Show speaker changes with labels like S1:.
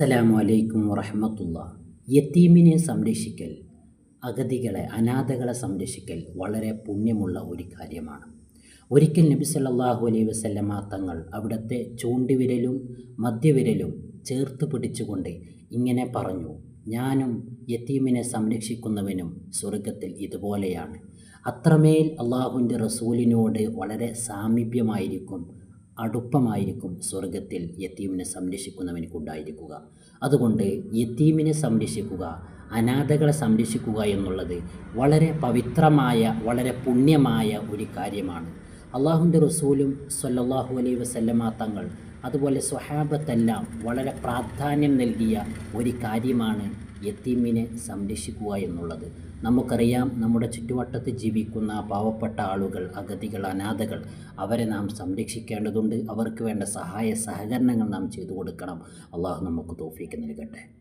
S1: അസ്സലാമു അലൈക്കും വറഹമത്തുള്ള. യത്തീമിനെ സംരക്ഷിക്കൽ അഗതികളെ അനാഥകളെ സംരക്ഷിക്കൽ വളരെ പുണ്യമുള്ള ഒരു കാര്യമാണ്. ഒരിക്കൽ നബി സല്ലല്ലാഹു അലൈഹി വസല്ലമ തങ്ങൾ അവിടുത്തെ ചൂണ്ടിവിരലും മധ്യവിരലും ചേർത്ത് പിടിച്ചുകൊണ്ട് ഇങ്ങനെ പറഞ്ഞു ഞാനും യത്തീമിനെ സംരക്ഷിക്കുന്നവനും സ്വർഗത്തിൽ ഇതുപോലെയാണ്. അത്രമേൽ അള്ളാഹുവിന്റെ റസൂലിനോട് വളരെ സാമീപ്യമായിരിക്കും അടുപ്പമായിരിക്കും സ്വർഗത്തിൽ യത്തീമിനെ സംരക്ഷിക്കുന്നവനിക്കുണ്ടായിരിക്കുക. അതുകൊണ്ട് യത്തീമിനെ സംരക്ഷിക്കുക അനാഥകളെ സംരക്ഷിക്കുക എന്നുള്ളത് വളരെ പവിത്രമായ വളരെ പുണ്യമായ ഒരു കാര്യമാണ്. അള്ളാഹുന്റെ റസൂലും സല്ലാഹു അലൈ വസല്ലമ തങ്ങൾ അതുപോലെ സ്വഹാബത്തെല്ലാം വളരെ പ്രാധാന്യം നൽകിയ ഒരു കാര്യമാണ് യത്തീമിനെ സംരക്ഷിക്കുക എന്നുള്ളത്. നമുക്കറിയാം നമ്മുടെ ചുറ്റുവട്ടത്ത് ജീവിക്കുന്ന പാവപ്പെട്ട ആളുകൾ അഗതികൾ അനാഥകൾ അവരെ നാം സംരക്ഷിക്കേണ്ടതുണ്ട്. അവർക്ക് വേണ്ട സഹായ സഹകരണങ്ങൾ നാം ചെയ്തു കൊടുക്കണം. അള്ളാഹു നമുക്ക് തോഫീക്ക് നൽകട്ടെ.